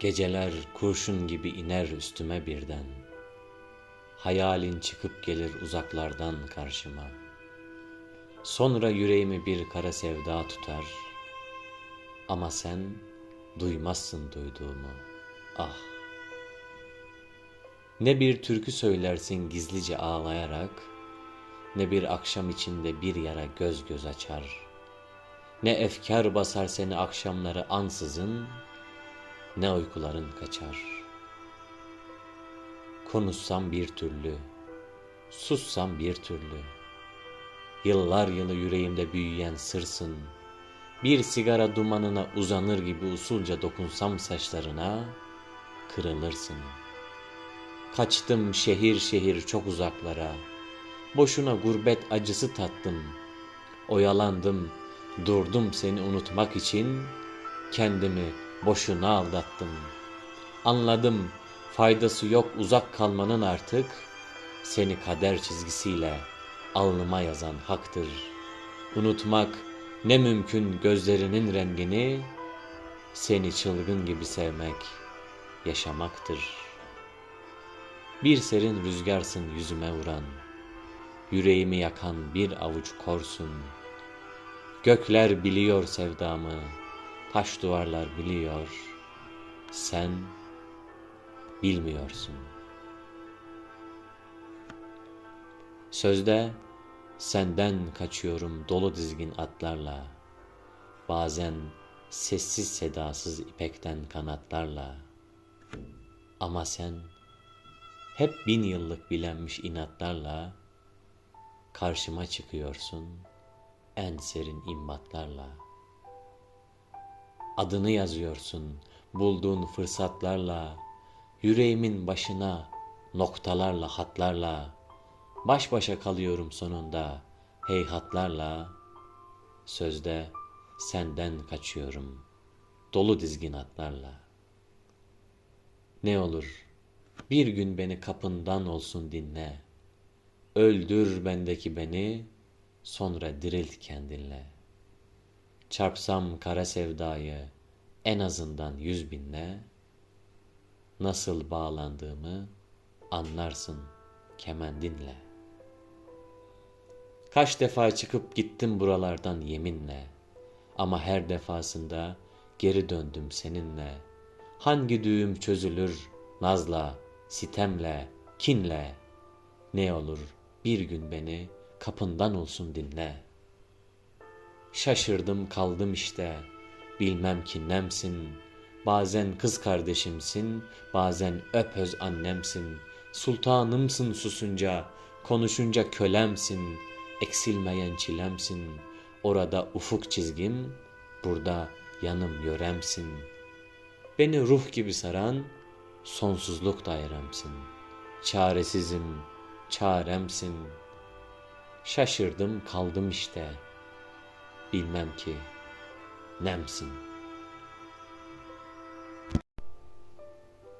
Geceler kurşun gibi iner üstüme birden. Hayalin çıkıp gelir uzaklardan karşıma. Sonra yüreğimi bir kara sevda tutar. Ama sen duymazsın duyduğumu. Ah! Ne bir türkü söylersin gizlice ağlayarak, ne bir akşam içinde bir yara göz göz açar. Ne efkar basar seni akşamları ansızın, ne uykuların kaçar. Konuşsam bir türlü, sussam bir türlü. Yıllar yılı yüreğimde büyüyen sırsın. Bir sigara dumanına uzanır gibi usulca dokunsam saçlarına, kırılırsın. Kaçtım şehir şehir çok uzaklara. Boşuna gurbet acısı tattım. Oyalandım, durdum seni unutmak için. Kendimi boşuna aldattım. Anladım faydası yok uzak kalmanın artık. Seni kader çizgisiyle alnıma yazan haktır. Unutmak ne mümkün gözlerinin rengini, seni çılgın gibi sevmek yaşamaktır. Bir serin rüzgarsın yüzüme vuran, yüreğimi yakan bir avuç korsun. Gökler biliyor sevdamı, taş duvarlar biliyor, sen bilmiyorsun. Sözde senden kaçıyorum dolu dizgin atlarla, bazen sessiz sedasız ipekten kanatlarla. Ama sen hep bin yıllık bilenmiş inatlarla karşıma çıkıyorsun en serin imbatlarla. Adını yazıyorsun bulduğun fırsatlarla, yüreğimin başına noktalarla, hatlarla, baş başa kalıyorum sonunda heyhatlarla, sözde senden kaçıyorum dolu dizgin atlarla. Ne olur bir gün beni kapından olsun dinle, öldür bendeki beni, sonra dirilt kendinle. Çarpsam kara sevdayı en azından yüz binle, nasıl bağlandığımı anlarsın kemendinle. Kaç defa çıkıp gittim buralardan yeminle, ama her defasında geri döndüm seninle. Hangi düğüm çözülür nazla, sitemle, kinle, ne olur bir gün beni kapından olsun dinle. Şaşırdım kaldım işte, bilmem ki nemsin. Bazen kız kardeşimsin, bazen öpöz annemsin. Sultanımsın susunca, konuşunca kölemsin. Eksilmeyen çilemsin. Orada ufuk çizgim, burada yanım yöremsin. Beni ruh gibi saran sonsuzluk dairemsin. Çaresizim, çaremsin. Şaşırdım kaldım işte. Bilmem ki nemsin.''